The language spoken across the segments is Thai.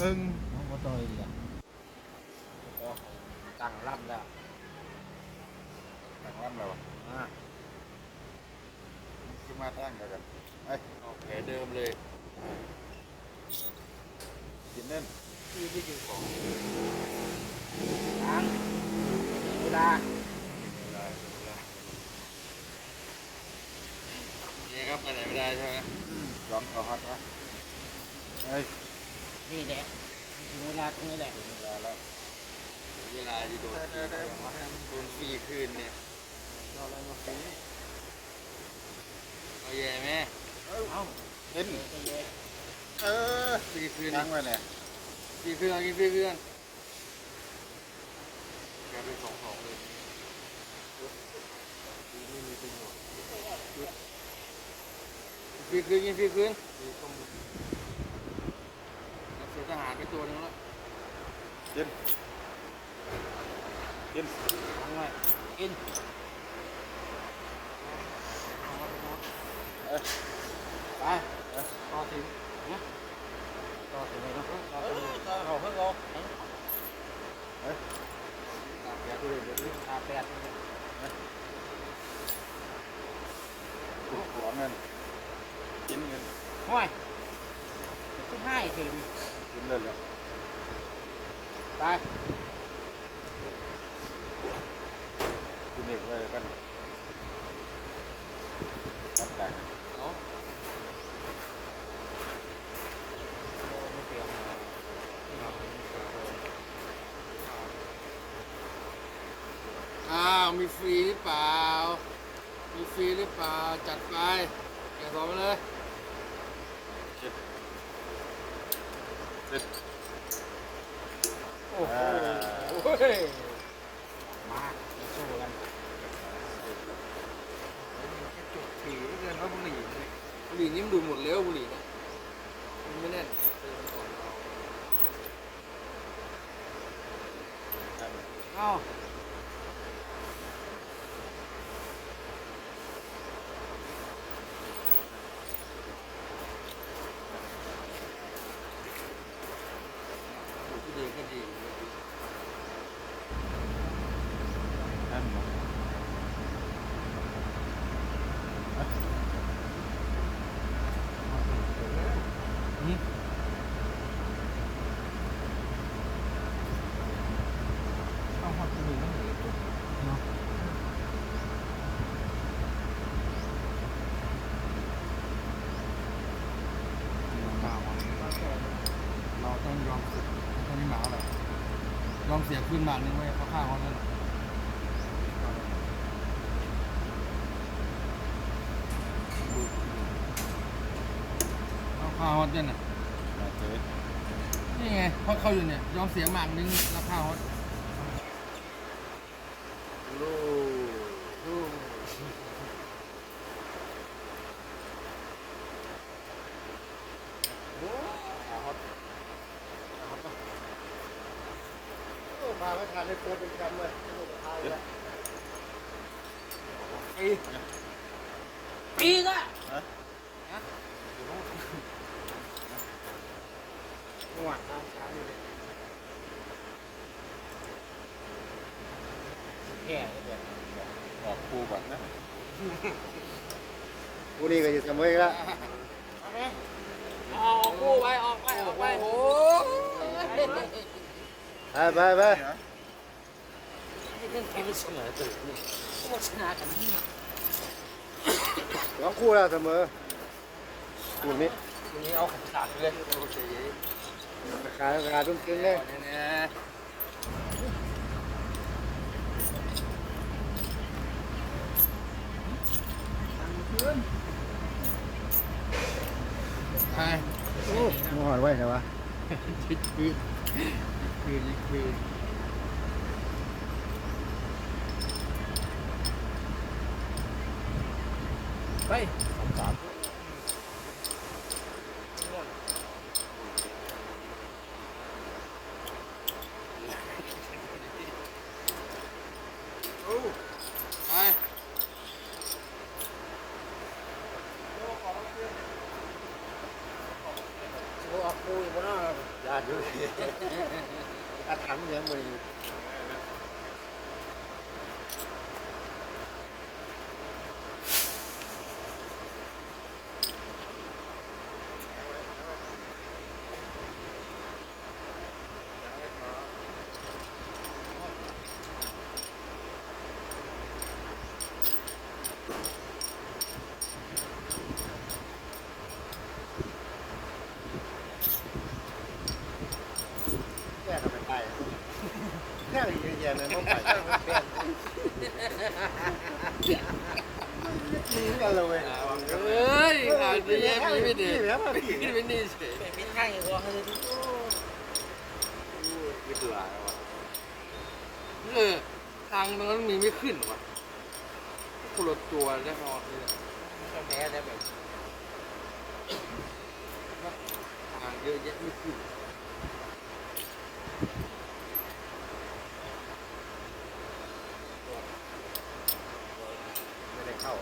หนึ่งน้องโมโตอีกอะตั้งรับแล้วหลังวันเราอ่าขึ้นมาตั้งเดียวกันไอ้โอเคเดิมเลยกินเล่นที่ไม่กินของตั้งเวลานี่ครับไปไหนไม่ได้ใช่ไหมสองเอาฮอตวะไอ้ย นี่แหละถึงเวลาตรงนี้แหละถึงเวลาแล้วเวลาที่โดนโดนฟรีคืนเนี่ยเอาแย่ไหมเอ้าเห็นใจเย็นเออฟรีคืนตั้งไว้เนี่ยฟรีคืนเอากินฟรีคืนแกเป็นสองสองเลยฟรีคืนกินฟรีคืนเสีย ทหารไปตัวนึงแล้วกินกินฟังไว้กินเอ้ยไปต่อถึงนะต่อถึงเลยเนาะต่อถึงเอาเพิ่งเอาตาแปดเลยเดี๋ยวนี้ตาแปดเลยหัวเงินกินเงินห้อยที่ให้ถึง กินเล่นแล้วไปกินเด็กไว้กันตัดแต่งเอาไม่เปลี่ยนอ้าว มีฟรีหรือเปล่า มีฟรีหรือเปล่า จัดไปแกะสองไปเลย กินเสร็จ โอ้โห อ่า โอ้ย มาจะสู้กัน จุดผีเกินว่าบุหรี่เนี่ยบุหรี่นี่มันดูดหมดแล้วบุหรี่เนี่ยมันไม่แน่นเติมก่อนเรา เอ้า ที่ดีก็ดี นั่นหมด เอาหัวตัวนี้เนาะเราต้องยอมฝึกตอนนี้หนาวแหละยอมเสียขึ้น บาทนึงไว้เขาฆ่าเขาแล้วน่ะเขาฆ่าเขาเนี่ยนะนี่ไงเพราะเขาอยู่เนี่ย ยอมเสียหมากนึงราคาเขา ลูลูมาไม่ทันได้โพสเป็นคำเลยปี ปีก็ ฮะ หวดตามช้าอยู่เลยแค่นี้แบบ ออกคู่ก่อนนะ กูนี่ก็อยู่เสมออีกแล้วออกกู้ไปออกไปออกไปโอ้ไปไปไปยเรื่องแข่งเสมอตื่นโคตรชนะกันนี่สองคู่แล้วเสมอคู่นี้วันนี้เอาขันขาดเลยโอเคราคาราคาตุ้งตึงเลยเนี่ย ใช่ โอ้มหอน ไว้ไหนวะชิดคืนคืนคืนไป กูออกกูอยู่บนนั้น ญาติอยู่อัดถังเหลืองบ่อยู่ แค่ทำไมไปแค่เย็ นๆเลยมันไปแค่มันเป็นนี่กันเลยเว้ยเฮ้ยขาดไปแย่มีไม่ดีนี่แล้วมาดิขึ้นไปนี่เฉยเป็นข้างอย่างวงเลยดิไม่เบื่อแล้วะเออทางตรงนั้นมีไม่ขึ้นวะคนละตัวแน่นอนเลยก็แพ้แล้แบบทางเยอะแยะไม่ขึ้น ไม่ได้เข้า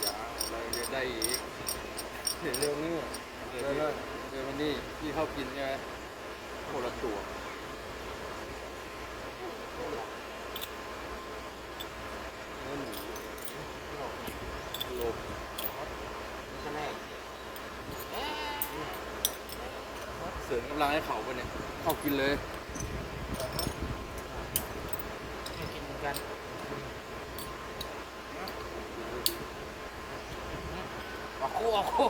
อย่าอะไรจะได้อีกเดี๋ยวเร็วนี่เดี๋ยวเร็วเดี๋ยววันนี้พี่เข้า กินใช่ไหมโคละตัวเนื้อหมูลมจะแม่เสริมกำลังให้เขาไปเนี่ย เขากินเลย ไม่กินเหมือนกันออกคู่ออกคู่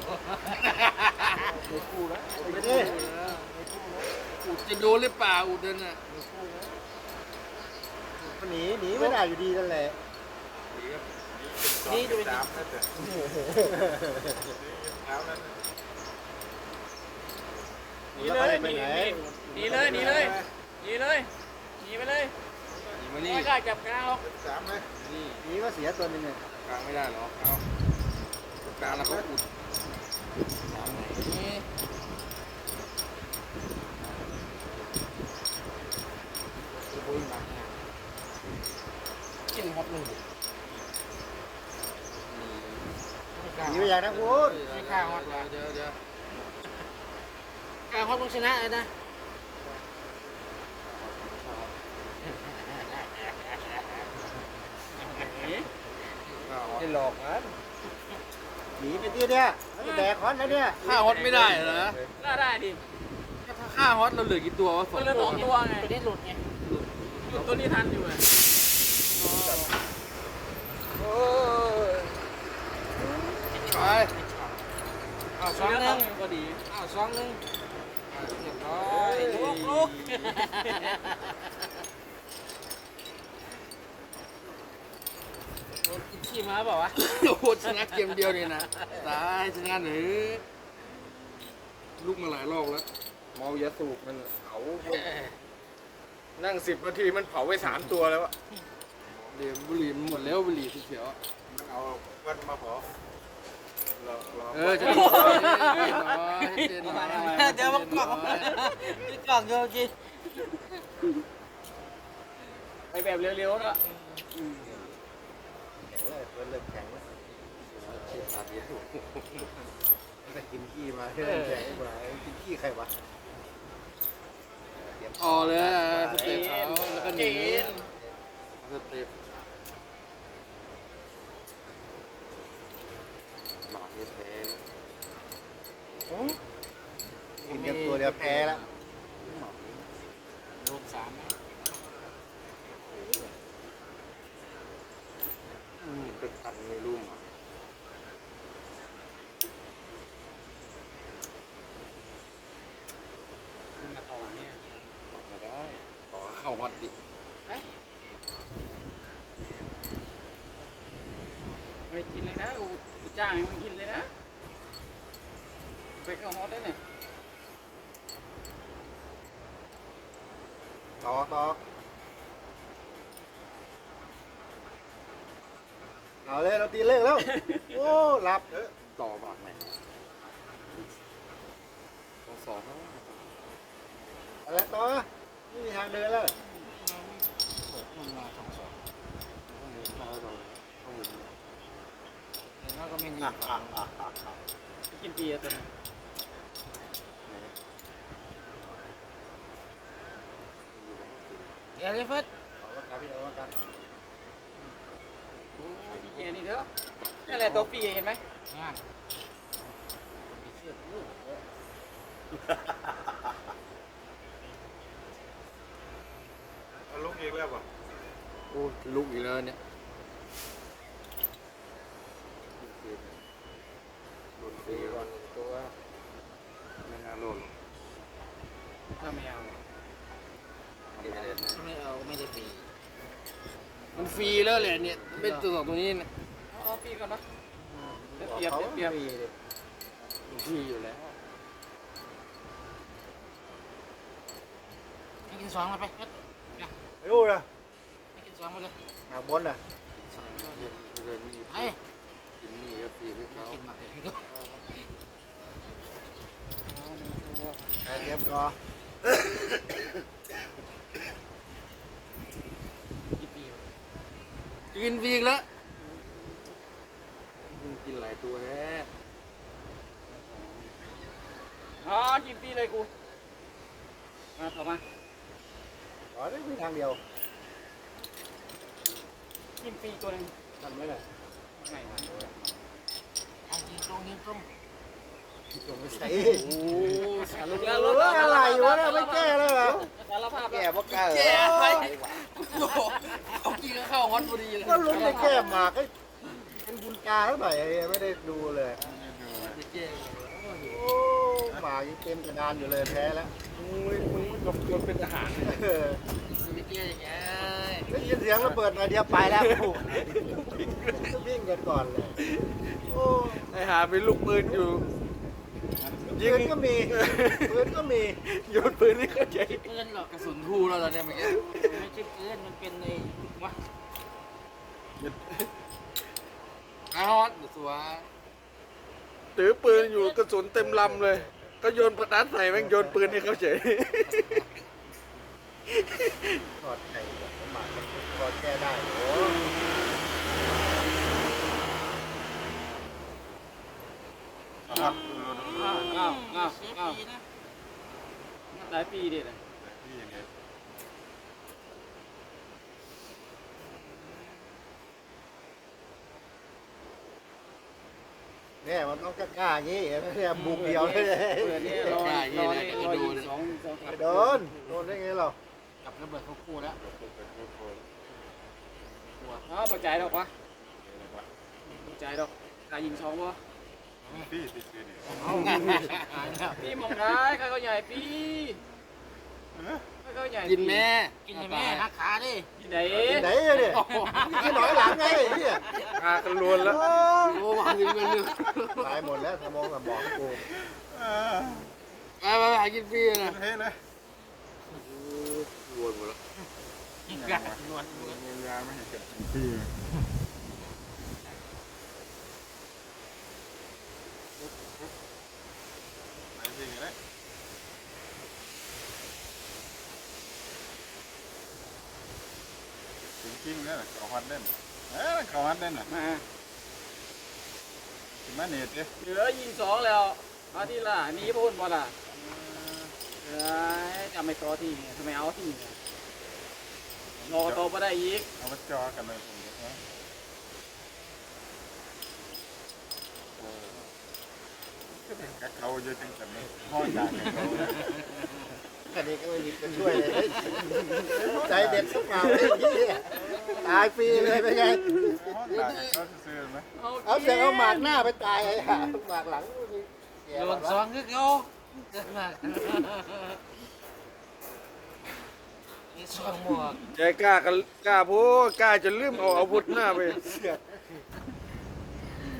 ไม่คู่แล้ว ไปดิ อุดจะโดนหรือเปล่าอุดนั่นน่ะมันหนีหนีไม่ได้อยู่ดีนั่นแหละ นี่ดูสามนั่นแต่แล้วนั่นหนีเลยหนีหนีเลยหนีเลยหนีเลยหนีไปเลยหนีมาไม่นี่กล้าจับกลางหรอกสามไหมนี่หนีก็เสียตัวหนึงเนี่ยกลางไม่ได้หรอกเอากลางแล้วเขาอุดน้ำไหนนี่บุยมากินฮอตเลย ไม่กล้าหนีไปอย่างนั้นโว้ยไม่กล้าฮอตว่ะเดี๋ยวเดี๋ยวกล้าฮอตต้องชนะเลยนะจะหลอกนะหนีไปที่เนี่ยแล้วจะแดกคอนแล้วเนี่ยฆ่าฮอตไม่ได้เหรอน่าได้ดิถ้าฆ่าฮอตเราเหลือกี่ตัววะสอมังนเหลือตัสวองตัวไงตัวนี้หลุดไงหลุดตัวนี้ทันอยู่ไง ไป เอา สองหนึ่งก็ดีเอาสองหนึ่งเรียบร้อยลุกลุกโดนกินขี้มาเปล่าวะโอ้โหชนะเกมเดียวนี่นะตายชนะหรือลูกมาหลายรอบแล้ว เมายาสูบมันเผานั่งสิบนาทีมันเผาไปสามตัวแล้วอะเดี๋ยวบุหรี่มันหมดแล้วบุหรี่สีเขียวอะเอาวันมาเผา เออจะดีน้อยเจนน้อยเดี๋ยวมันกล่องกล่องเดียวกินไปแบบเร็วๆนะแข็งเลยเฟิร์นเลิกแข็งแล้วแต่กินขี้มาเริ่มแข็งมากินขี้ใครวะอ๋อเลยสเต็ปเขาแล้วก็หนีสเต็ปหมาที่แท้ กินกันตัวเดียวแพ้แล้ว โดนสามไหม อืมเป็นตันในรุ่มอะ ขึ้นมาต่อเนี่ย ไม่ได้ขอเข้าฮอตดิ ไม่กินเลยนะอูจ้างให้มันกินเลยนะ ไปเข้าฮอตได้เนี่ยต่อต่อเอาเลยเราตีเลิกแล้ว โอ้หลับต่อปากไหนสองสองอะไรต่อไม่มีทางเดินแล้วมันมาสองสองมาต่อต้องหมุนเห็นว่าก็ไม่มีอะอะอะอะอะกินปีอะตัวนี้ ดี๋ยวเดี๋ยวเฟิร์สเอาละกันพี่เอาละกันพี่เจนี่เด้อนั่นแหละตัวปีเห็นไหมเอาลุกอีกแล้วป่ะโอ้ลุกอีกแล้วเนี่ยหลุดปีก่อนตัวไม่น่าหล่นถ้าไม่เอาไม่ได้นะไม่ เอาไม่ได้ปีมันฟรีแล้วแหละเนี่ยเป็นตัวสองตัวนี้นะเอาเอาปีก่อนนะเดี๋ยวเปรียบเดี๋ยวเปรียบมันฟรีอยู่แล้วให้กินสองมาไปเฟิร์สไม่รู้นะให้กินสองมาเลยหนักบนน่ะเดินนี่ไอ้กินนี่ก็ฟรีให้เขากินมาเลยไอเตรียมก่อกี่ กินฟรีอีกแล้วกินหลายตัวแฮะอ๋อกินปีเลยกูมาต่อมาอ๋อได้มีทางเดียวกินปีตัวหนึงทำไหมล่ะไม่มาเอายิงตรงยิงตรง ลงไปใส่โอ้สารเอออะไรวะเนี่ยไม่แก้เลยเหรอสารภาพแก้บ่กล้าแก้ไปเขากินก็เข้าฮอตพอดีเลยก็ลุ้นจะแก้หมากให้เป็นบุญตาเท่าไหร่ไม่ได้ดูเลยจะแก้โอ้หมากยังเต็มกระดานอยู่เลยแพ้แล้วมึงมึงม่จบจนเป็นทหารเออจะแก้ยังไงได้ยินเสียงระเบิดหน่อยเดียวไปแล้วโอ้โหวิ่งกันก่อนเลยโอ้ไอหาเป็นลูกปืนอยู่ ยิงปืนก็มีปืนก็มีโยนปืนนี่เข้าใจเกินหรอกกระสุนคู่แล้วตอนนี้เมื่อกี้ไม่ใช่เกินมันเป็นในวะไอฮอตสวยถือปืนอยู่กระสุนเต็มลำเลย ก็โยนประทัดใส่แม่งโยนปืนให้เขาเฉยถอดไข่แบบหมากมันพอแก้ได้โอ้ครับ อ้าวอ้าวอ้าวอ้าวหลายปีดิเลยเนี่ยมันต้องกล้าๆอย่างนี้เนี่ยบุกเดียวเลยเปิดนี่รอรอนี่รออีกสองสองสามโดนโดนได้ไงเรากับระเบิดเขาคู่แล้วอ๋อปัจจัยดอกวะปัจจัยดอกกายิงสองวะ พี่มองได้ใครก็ใหญ่พี่ใครก็ใหญ่กินแม่ กินแม่หักขาดิกินไหนที่ไหนเนี่ยที่หน่อยหลังไงเนี่ยอากันลวนแล้วโอ้โอ้วางเงินเงินตายหมดแล้วสมองกับบอกกูไปไปไปกินฟรีนะเฮ้ยนะวนหมดแล้วกินกันนวลยาไม่เห็นเกิดจริงๆ เนี่ยเขาฮัดเล่นเอ้ยเขาฮัดเล่นอะมาถึงแม่เน็ตดิเหลือยิงสองแล้วเอาที่ล่ะหนีพ้นบ่ล่ะเอ้ยจะไม่ต่อที่ทำไมเอาที่เนี่ยรอต่อบ่ได้อีกเอามาจอกันเลยผมนะก็เป็นกับเขาเยอะจังแต่ไม่ห้อยจากเขาแค่นี้ก็ไม่มีจะช่วยเลยเฮ้ยใจเด็ดสักเปล่าไอ้เหี้ย ตายฟรีเลยเป็นไงห้อยจากเขาซื้อไหมเอาเสียงเอาหมากหน้าไปตายไอ้ห่าหมากหลังไม่มีเสียโดหรนอกสองคือเขานี่สองหมวกใจกล้ากันกล้าพูดกล้าจะลืมเอาอาวุธหน้าไป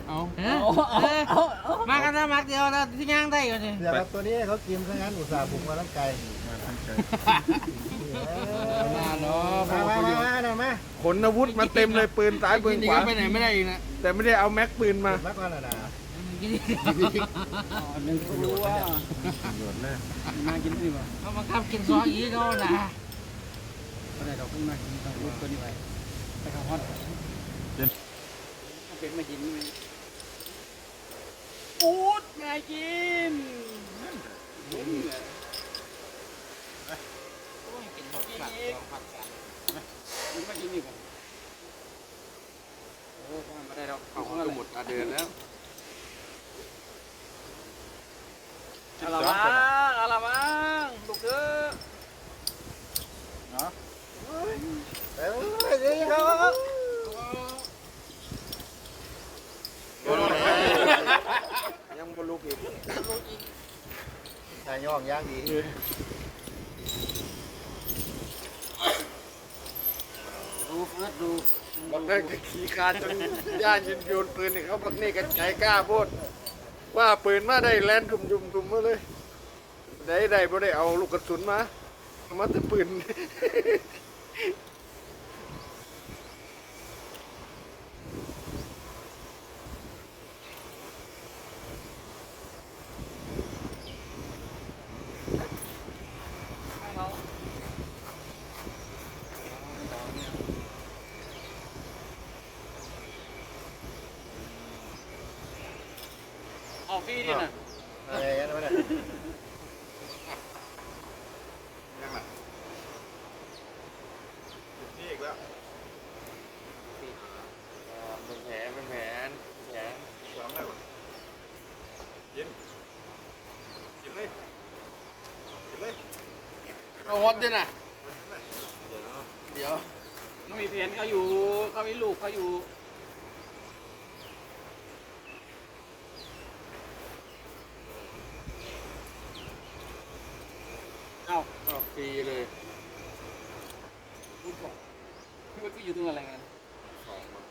เอาเอามากันนะมักเดียวนะที่ย่างได้กันนี่เสียแบบตัวนี้ให้เขากินซะงั้นอุตส่าห์บุกมาตั้งไกล มาทั้งใจมาเนาะมามามามาหน่อยมาขนอาวุธมาเต็มเลยปืนซ้ายปืนกินขวาไปไหนไม่ได้อีกนะแต่ไม่ได้เอาแม็กปืนมามาก่อนนะนะนึงรู้ว่าโดดเลยมากินสิบ่เขามาขับกินซออีกเขานะก็ได้ดอกขึ้นมากินต้องรูปตัวนี้ไปไปข้าวฮอตเป็นมากินปูดมากินักสองผักกันไม่กินอีกเหรโอ้ว่าไม่ได้แล้วเขาก็หมดอาเดินแล้วอาละมั้งอาละมั้งลูกเด้อเนาะเอ้ยเดี๋ยวครับยังบรรลุผิดใช่ย่องยากดี ดูเฟิร์สดูบักได้ก็ขี่คานจนย่านยินโยนปืนให้เขาบักนี่กันใจกล้าโพดว่าปืนมาได้แลนทุ่มยุมทุ่มมาเลยได้ได้บ่ได้เอาลูกกระสุนมาเอามาแต่ปืน เราออกพี่ดิน่ะ อะไรกันวะเนี่ย นี่อีกแล้ว เป็นแผลเป็นแผลแผล สองแล้วกินกินเลยกินเลย เอาฮอตด้วยนะเดี๋ยวน้องมีเพนเขาอยู่เขามีลูกเขาอยู่เอ้าเอาฟรีเลยพูดบอกพี่ว่าพี่อยู่ตรงอะไรกัน สองมา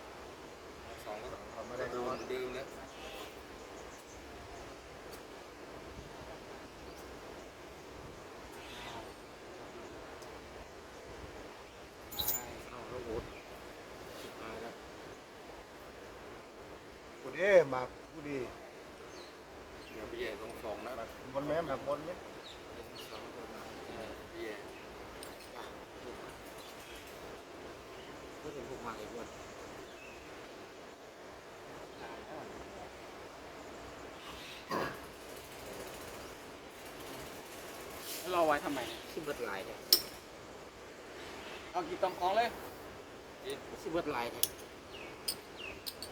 สองก็ ทำไม่ได้ ดู น เห อ มื น อนเดิมแล้ว เอาแล้วโอ๊ตชิบหายแล้ว กูดีหมากกูดี เดี๋ยวไปแย่ตรงสองนะ บนแม่หมากบนไหม สองคนนะเออไปแย่ พูดถึงพวกมาเลยพวกแล้วเราเอาไว้ทำไมเนี่ยสิเบิดหลายเนี่ยเอากี่ตองของเลยสิเบิดหลายเนี่ย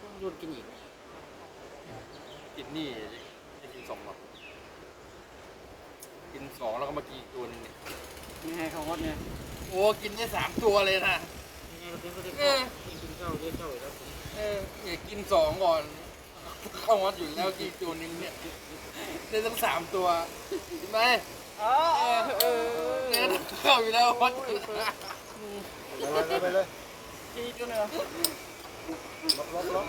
ต้องยุ่นกินอีกกินนี่จะกินสองหรอกกินสองแล้วก็มากินอีกตัวหนึงเนี่ยไม่ให้เขาฮอตเนี่ยโอ้กินได้สามตัวเลยนะยังไงก็ เป็นก็ได้ข้าวกินข้าวได้ข้าวอเอออย่ากินสองก่อน เข้าวัดอยู่แล้วกินตัวนึงเนี่ยได้ตั้งสามตัวใช่ไหมอ๋อเออเออเข้าอยู่แล้ววัดอยู่แล้วเอาไปเลยกี่ตัวเนี่ยล็อกล็อกล็อก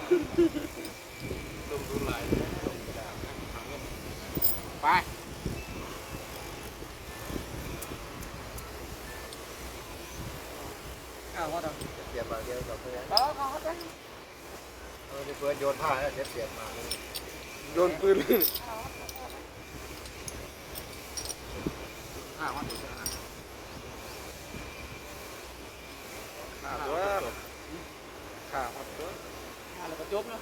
ลงทุนหลาย ไปข้าวฮอตอะ เสียบมาเดียวกับเพื่อน อ๋อเขาฮอตเลย เออเพื่อน โยนผ้าแล้วเสียบเสียบมา โยนปืน ข้าวฮอตอยู่นะ ขาดตัวขาดตัว ข้าวแล้วก็จบเนาะ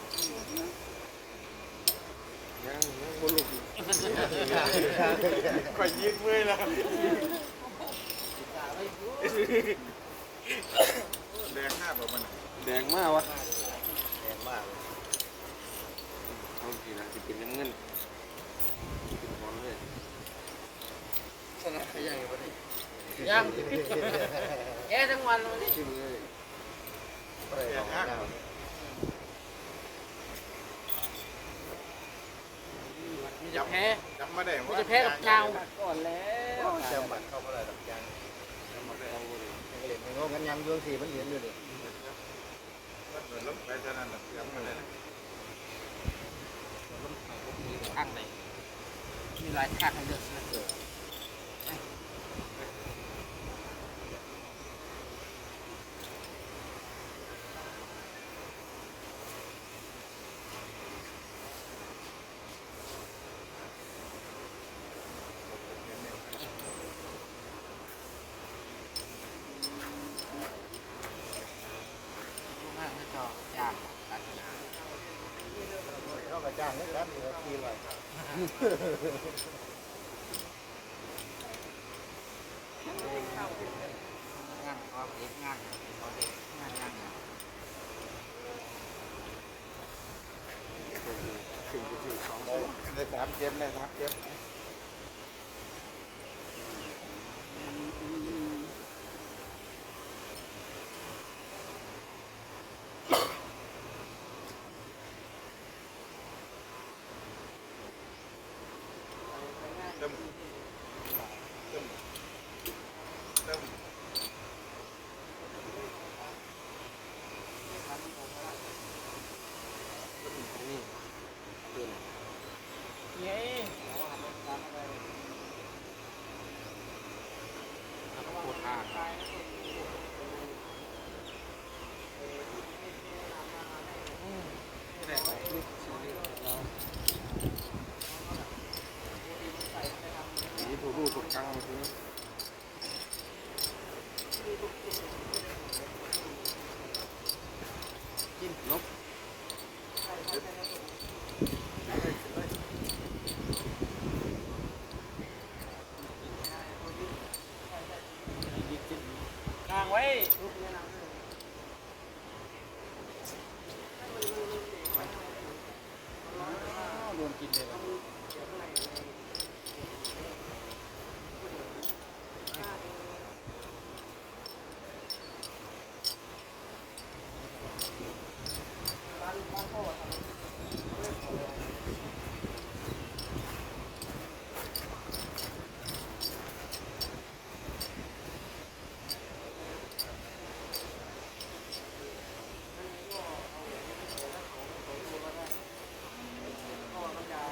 ยังยังบรรลุอีกข่อยยิงเมื่อยแล้วแดงหน้าแบบมัน แดงมากวะ แรงมากเลย เอาจริงนะจะเป็นน้ำเงินกินบอลเลยชนะใครยังอยู่วะนี่ยังแกทั้งวันวันนี้กินเลยไม่ได้ของหน้ามีจะแพ้จำไม่ได้มีจะแพ้กับเจ้าก่อนแล้วเจ้าบัตรเข้ามาอะไรต่างอย่างเล่นไม่งงกันยังเรื่องสี่มันเหรียญอยู่ดิเหมือนล้มไปเท่านั้นแหละจำไม่ได้ ข้างเลยมีหลายข้างให้เลือกเกิดมากให้จอยากการงาน เขากระจ้าง นี่ครับมีทีไว้ งานความเอกงานพอเด็กงานงานงาน ถึงจะถึงสองเลยสามเกมเลยสามเกม ตึมตึมตึม นี่เป็น ไง โคตรห่างไม่ได้ไปนี่ชีวิตของเราสีถูรูถูกกลางทีนี้กินลบ กลางไว้อ้าวโดนกินเลยว่ะ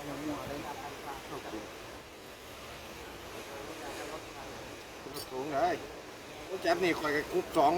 มั่วๆเลย สูงเลย จับนี่คอยกับกรุ๊ปสอง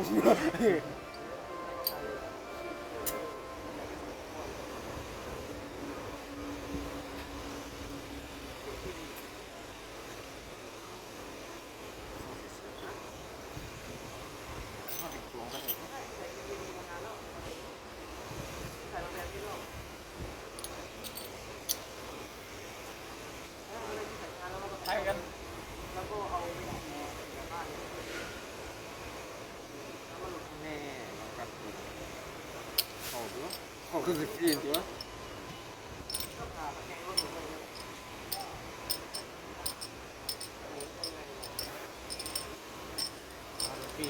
ใช่กัน แน่เรากัดติดเข้าตัวเข้าคือสิกินตัว ปี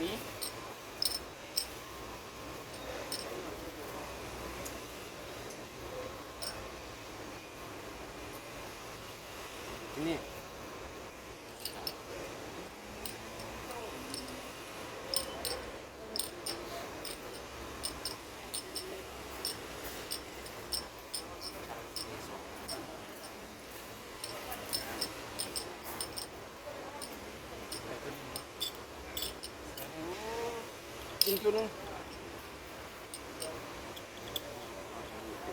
มี นี่ กินตัวนึง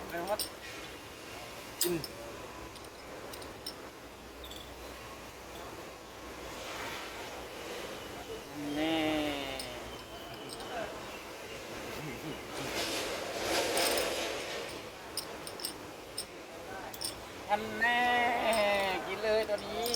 เร็วครับกิน แน่อันแน่ กินเลยตัวนี้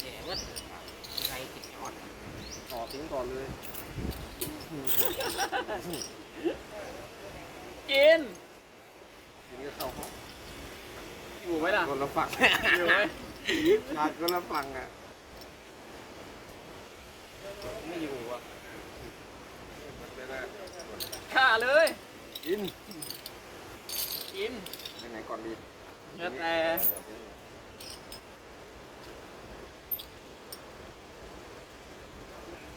แย่เวัดไรติดจอด ต่อทิ้งก่อนเลย กิน ทีนี้เข้าห้อง อยู่ไหม ล่ะคนละฝั่งอยู่ไหมขาดคนละฝั่งอะ ไม่อยู่อะไม่ได้ฆ่าเลย กิน กินไปไหนก่อนดีแล้วแต่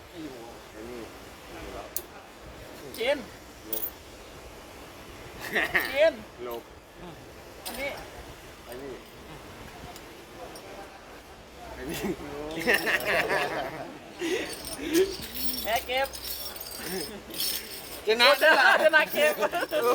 ไม่อยู่ไอ้นี่กินกินหลบอันนี้ ไอ้นี่ไอ้นี่ แพ้เก็บชนะชนะชนะเก็บ โอ้